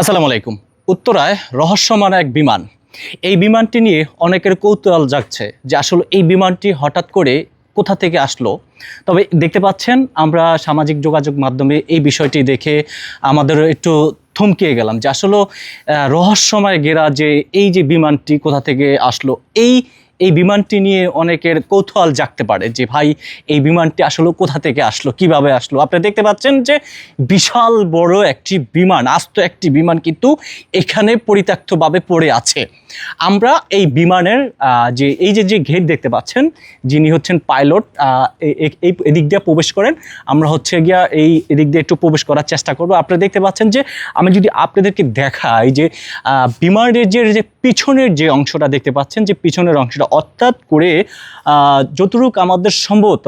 আসসালামু আলাইকুম। উত্তরায় রহস্যমান এক বিমান। এই বিমানটি নিয়ে অনেকের কৌতূহল জাগছে যে আসলে এই বিমানটি হঠাৎ করে কোথা থেকে আসলো। তবে দেখতে পাচ্ছেন, আমরা সামাজিক যোগাযোগ মাধ্যমে এই বিষয়টি দেখে আমাদের একটু থমকে গেলাম যে আসলে রহস্যময় ঘেরা যে এই যে বিমানটি কোথা থেকে আসলো, এই এই বিমানটি নিয়ে অনেকের কৌতূহল জাগতে পারে যে, ভাই, এই বিমানটি আসলে কোথা থেকে আসলো? কীভাবে আসলো? আপনি দেখতে পাচ্ছেন যে, বিশাল বড় একটি বিমান, আস্ত একটি বিমান কিন্তু এখানে পরিত্যক্তভাবে পড়ে আছে। আমরা এই বিমানের যে, এই যে যে গেট দেখতে পাচ্ছেন, যিনি হচ্ছেন পাইলট এই এদিক দিয়ে প্রবেশ করেন, আমরা হচ্ছে গিয়া এই এদিক দিয়ে একটু প্রবেশ করার চেষ্টা করব। আপনারা দেখতে পাচ্ছেন যে, আমি যদি আপনাদেরকে দেখাই যে বিমানের যে যে পিছনের যে অংশটা দেখতে পাচ্ছেন, যে পিছনের অংশটা অর্থাৎ করে যতটুকু আমাদের সম্ভবত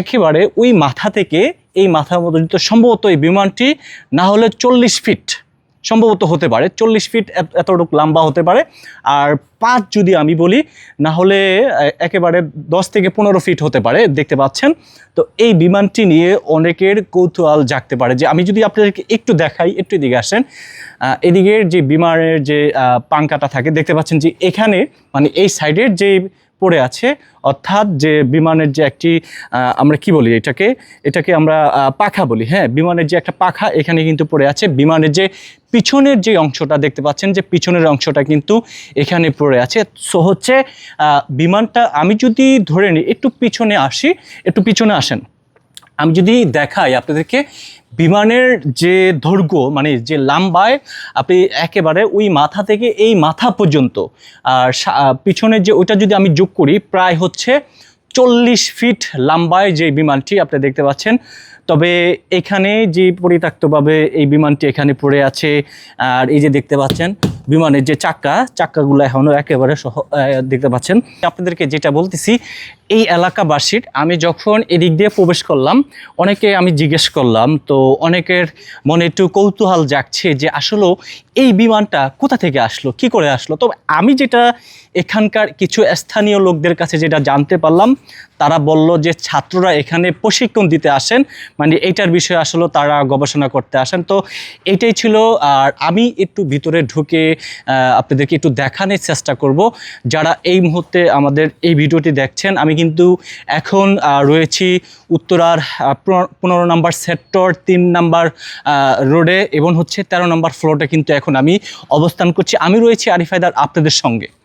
একেবারে ওই মাথা থেকে এই মাথা পর্যন্ত সম্ভবত এই বিমানটি না হলে চল্লিশ ফিট সম্ভবত হতে পারে। চল্লিশ ফিট এত- এতটুকু লম্বা হতে পারে। আর পাঁচ যদি আমি বলি না হলে একেবারে দশ থেকে পনেরো ফিট হতে পারে, দেখতে পাচ্ছেন। তো এই বিমানটি নিয়ে অনেকের কৌতূহল জাগতে পারে যে, আমি যদি আপনাদেরকে একটু দেখাই, একটু এদিকে আসেন এদিকের যে বিমানের যে পাঙ্কাটা থাকে, দেখতে পাচ্ছেন যে, এখানে মানে এই সাইডের যে পড়ে আছে, অর্থাৎ যে বিমানের যে একটি আমরা কি বলি এটাকে? এটাকে আমরা পাখা বলি। হ্যাঁ বিমানের যে একটা পাখা, এখানে কিন্তু পড়ে আছে। বিমানের যে পিছনের যে অংশটা দেখতে পাচ্ছেন, যে পিছনের অংশটা কিন্তু এখানে পড়ে আছে। সো হচ্ছে বিমানটা আমি যদি ধরে নিই, একটু পিছনে আসি, একটু পিছনে আসেন। আমি যদি দেখাই আপনাদেরকে, বিমানের যে দৈর্ঘ্য মানে যে লাম্বায় আপনি একেবারে ওই মাথা থেকে এই মাথা পর্যন্ত, আর পিছনের যে ওইটা যদি আমি যোগ করি, প্রায় হচ্ছে চল্লিশ ফিট লাম্বায় যে বিমানটি আপনি দেখতে পাচ্ছেন তবে এখানে যে পরিত্যক্তভাবে এই বিমানটি এখানে পড়ে আছে, আর এই যে দেখতে পাচ্ছেন, বিমানের যে চাক্কা, চাক্কাগুলো এখনও একেবারে সহ দেখতে পাচ্ছেন। আপনাদেরকে যেটা বলতেছি, এই এলাকাবাসীর, আমি যখন এদিক দিয়ে প্রবেশ করলাম, অনেকে আমি জিজ্ঞেস করলাম, তো অনেকের মনে একটু কৌতূহল জাগছে যে আসলে এই বিমানটা কোথা থেকে আসলো? কি করে আসলো? তবে আমি যেটা এখানকার কিছু স্থানীয় লোকদের কাছে যেটা জানতে পারলাম, তারা বলল যে ছাত্ররা এখানে প্রশিক্ষণ দিতে আসেন। মানে এইটার বিষয়ে আসলে তারা গবেষণা করতে আসেন। তো এটাই ছিল, আর আমি একটু ভিতরে ঢুকে আপনাদেরকে একটু দেখানোর চেষ্টা করব। যারা এই মুহূর্তে আমাদের এই ভিডিওটি দেখছেন, আমি কিন্তু এখন রয়েছি উত্তরার পনেরো- নম্বর সেক্টর, তিন নাম্বার রোডে এবং হচ্ছে তেরো নম্বর ফ্লোরে কিন্তু এখন আমি অবস্থান করছি আমি রয়েছি আরিফায়দার আপনাদের সঙ্গে।